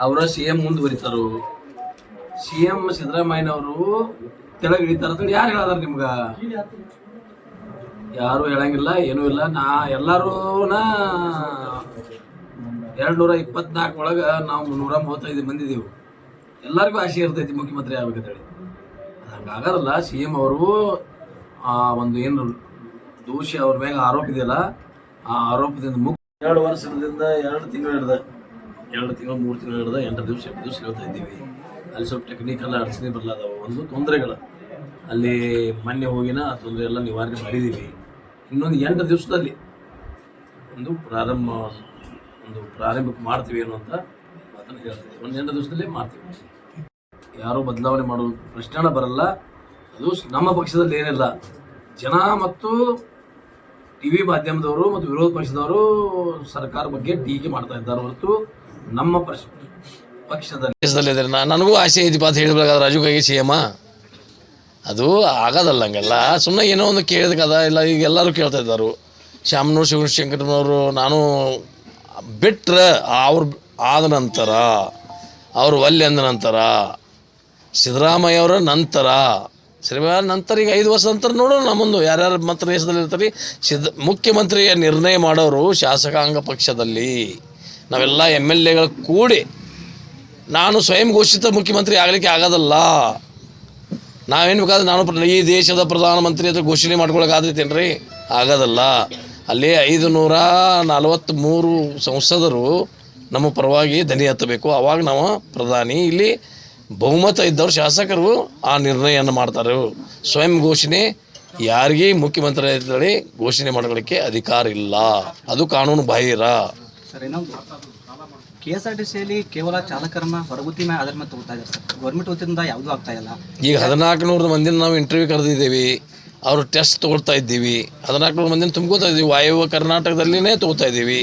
ಅವರ C M ಮುಂದುವರಿತಾರು. C M ಸಿದ್ದರಾಮಯ್ಯನವರು ತೆಳಗ್ ಇಳಿತಾರ ಅಂತ ಯಾರು ಹೇಳದಾರ ನಿಮ್ಗ? ಯಾರು ಹೇಳಂಗಿಲ್ಲ, ಏನೂ ಇಲ್ಲ. ನಾ ಎಲ್ಲಾರೂನ ಎರಡು ನೂರ ಇಪ್ಪತ್ನಾಲ್ಕ ಒಳಗ ನಾವು ನೂರ ಮೂವತ್ತೈದು ಮಂದಿ ಇದೀವಿ. ಎಲ್ಲರಿಗೂ ಆಸೆ ಇರ್ತೈತಿ ಮುಖ್ಯಮಂತ್ರಿ ಆಗ್ಬೇಕಂತೇಳಿ. ಹಂಗಾಗಲ್ಲ ಸಿ ಎಂ ಅವರು, ಆ, ಒಂದು ಏನು ದೋಷಿ ಅವ್ರ ಮೇಲೆ ಆರೋಪ ಇದೆಯಲ್ಲ, ಆ ಆರೋಪದಿಂದ ಮುಕ್ತ ಎರಡು ವರ್ಷದಿಂದ ಎರಡು ತಿಂಗಳು ಹಿಡ್ದ. ಎರಡು ತಿಂಗಳು, ಮೂರು ತಿಂಗಳು ಹಿಡಿದ ಎಂಟು ದಿವಸ ಎಂಟು ದಿವಸ ಹೇಳ್ತಾ ಇದ್ದೀವಿ. ಅಲ್ಲಿ ಸ್ವಲ್ಪ ಟೆಕ್ನಿಕಲ್ ಅಡಚಣೆ ಬರಲಾದವು. ಒಂದು ತೊಂದರೆಗಳು. ಅಲ್ಲಿ ಮೊನ್ನೆ ಹೋಗಿನ ಆ ತೊಂದರೆ ಎಲ್ಲ ನಿವಾರಣೆ ಮಾಡಿದ್ದೀವಿ ಇನ್ನೊಂದು ಎಂಟು ದಿವಸದಲ್ಲಿ ಒಂದು ಪ್ರಾರಂಭ, ಒಂದು ಪ್ರಾರಂಭಕ್ಕೆ ಮಾಡ್ತೀವಿ ಅನ್ನುವಂಥ ಮಾತನ್ನು ಹೇಳ್ತೀವಿ ಒಂದು ಎಂಟು ದಿವಸದಲ್ಲಿ ಮಾಡ್ತೀವಿ. ಯಾರೂ ಬದಲಾವಣೆ ಮಾಡೋ ಪ್ರಶ್ನೆ ಬರಲ್ಲ. ಅದು ನಮ್ಮ ಪಕ್ಷದಲ್ಲಿ ಏನಿಲ್ಲ. ಜನ ಮತ್ತು ಟಿ ವಿ ಮಾಧ್ಯಮದವರು ಮತ್ತು ವಿರೋಧ ಪಕ್ಷದವರು ಸರ್ಕಾರ ಬಗ್ಗೆ ಟೀಕೆ ಮಾಡ್ತಾ ಇದ್ದಾರೆ ಹೊರತು ನಮ್ಮ ಪಕ್ಷ ಪಕ್ಷದಲ್ಲಿ ನನಗೂ ಆಸೆ ಐತಿ ಅಂತ ಹೇಳಿದಾಗ ರಾಜು ಕೈಗೆ ಸಿ ಎಮ್ಮ ಅದು ಆಗೋದಲ್ಲ ಹಂಗೆಲ್ಲ. ಸುಮ್ಮನೆ ಏನೋ ಒಂದು ಕೇಳಿದ ಇಲ್ಲ, ಈಗ ಎಲ್ಲರೂ ಕೇಳ್ತಾ ಇದ್ದಾರೆ. ಶ್ಯಾಮನೂರು ಶಿವಶಂಕರನವರು ನಾನು ಬಿಟ್ರೆ ಅವ್ರು ಆದ ನಂತರ, ಅವರು ಒಲ್ಲೆ ಅಂದ ನಂತರ, ಸಿದ್ದರಾಮಯ್ಯ ಅವರ ನಂತರ, ಸಿದ್ದರಾಮಯ್ಯ ನಂತರ ಈಗ ಐದು ವರ್ಷ ನಂತರ ನೋಡೋಣ ನಮ್ಮೊಂದು ಮುಂದೆ. ಯಾರ್ಯಾರು ಮಂತ್ರ ದೇಶದಲ್ಲಿ ಇರ್ತಾರೆ ಸಿದ್ಧ ಮುಖ್ಯಮಂತ್ರಿಯ ನಿರ್ಣಯ ಮಾಡೋರು ಶಾಸಕಾಂಗ ಪಕ್ಷದಲ್ಲಿ. ನಾವೆಲ್ಲ ಎಂ ಎಲ್ ಎಗಳು ಕೂಡಿ ನಾನು ಸ್ವಯಂ ಘೋಷಿತ ಮುಖ್ಯಮಂತ್ರಿ ಆಗಲಿಕ್ಕೆ ಆಗೋದಲ್ಲ. ನಾವೇನು ಬೇಕಾದ್ರೆ ನಾನು ಈ ದೇಶದ ಪ್ರಧಾನಮಂತ್ರಿ ಅಂತ ಘೋಷಣೆ ಮಾಡ್ಕೊಳಕ್ಕಾದೈತೇನ್ರಿ ಆಗೋದಲ್ಲ. ಅಲ್ಲಿ ಐದು ನೂರ ನಲವತ್ತ್ಮೂರು ಸಂಸದರು ನಮ್ಮ ಪರವಾಗಿ ದನಿ ಹತ್ತಬೇಕು. ಅವಾಗ ನಾವು ಪ್ರಧಾನಿ ಇಲ್ಲಿ ಬಹುಮತ ಇದ್ದವ್ರು ಶಾಸಕರು ಆ ನಿರ್ಣಯವನ್ನು ಮಾಡ್ತಾರೆ. ಸ್ವಯಂ ಘೋಷಣೆ ಯಾರಿಗೆ ಮುಖ್ಯಮಂತ್ರಿ ಘೋಷಣೆ ಮಾಡ್ಕೊಳ್ಳಿಕ್ಕೆ ಅಧಿಕಾರ ಇಲ್ಲ. ಅದು ಕಾನೂನು ಬಾಹಿರ. ಸರ್, ಇನ್ನೊಂದು. ಕೆ ಎಸ್ ಆರ್ ಟಿ ಸಿಯಲ್ಲಿ ಕೇವಲ ಚಾಲಕರನ್ನ ಹೊರಗುತ್ತಿ ಮೇಲೆ ಆಧಾರ ಮೇಲೆ ತಗೋತಾ ಇದ್ದಾರೆ ಸರ್. ಗೌರ್ಮೆಂಟ್ ವತಿಯಿಂದ ಯಾವುದೂ ಆಗ್ತಾ ಇಲ್ಲ. ಈಗ ಹದಿನಾಲ್ಕು ನೂರು ಮಂದಿನ ನಾವು ಇಂಟರ್ವ್ಯೂ ಕರೆದಿದ್ದೀವಿ. ಅವರು ಟೆಸ್ಟ್ ತೊಗೊಳ್ತಾ ಇದ್ದೀವಿ. ಹದಿನಾಲ್ಕು ನೂರು ಮಂದಿನ ತುಂಬ್ಕೋತಾ ಇದ್ದೀವಿ. ವಾಯುವ ಕರ್ನಾಟಕದಲ್ಲಿನೇ ತಗೋತಾ ಇದ್ದೀವಿ.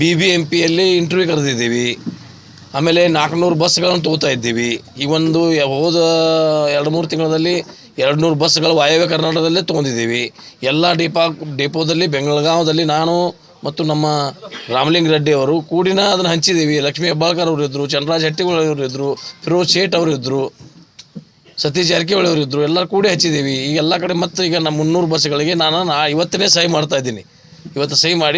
ಬಿ ಬಿ ಎಂ ಪಿಯಲ್ಲಿ ಇಂಟರ್ವ್ಯೂ ಕರೆದಿದ್ದೀವಿ. ಆಮೇಲೆ ನಾಲ್ಕುನೂರು ಬಸ್ಗಳನ್ನು ತೊಗೋತಾ ಇದ್ದೀವಿ. ಈ ಒಂದು ಹೋದ ಎರಡು ಮೂರು ತಿಂಗಳಲ್ಲಿ ಎರಡು ನೂರು ಬಸ್ಗಳು ವಾಯವ್ಯ ಕರ್ನಾಟಕದಲ್ಲೇ ತೊಗೊಂಡಿದ್ದೀವಿ. ಎಲ್ಲ ಡಿಪಾ ಡಿಪೋದಲ್ಲಿ ಬೆಂಗಳಗಾವದಲ್ಲಿ ನಾನು ಮತ್ತು ನಮ್ಮ ರಾಮಲಿಂಗ ರೆಡ್ಡಿ ಅವರು ಕೂಡಿನ ಅದನ್ನು ಹಂಚಿದ್ದೀವಿ ಲಕ್ಷ್ಮೀ ಹೆಬ್ಬಾಳ್ಕರ್ ಅವರು ಇದ್ದರು ಚಂದ್ರರಾಜ್ ಹೆಟ್ಟಿಗಳು ಅವರು ಇದ್ದರು ಫಿರೋಜ್ ಶೇಟ್ ಅವರು ಇದ್ದರು ಸತೀಶ್ ಜಾರಕಿಹೊಳಿ ಅವರು ಇದ್ದರು ಎಲ್ಲರೂ ಕೂಡಿ ಹಚ್ಚಿದ್ದೀವಿ ಈಗ ಎಲ್ಲ ಕಡೆ ಮತ್ತೆ ಈಗ ನಮ್ಮ ಮುನ್ನೂರು ಬಸ್ಗಳಿಗೆ ನಾನು, ನಾ ಇವತ್ತನೇ ಸಹಿ ಮಾಡ್ತಾ ಇದ್ದೀನಿ. ಇವತ್ತು ಸಹಿ ಮಾಡಿ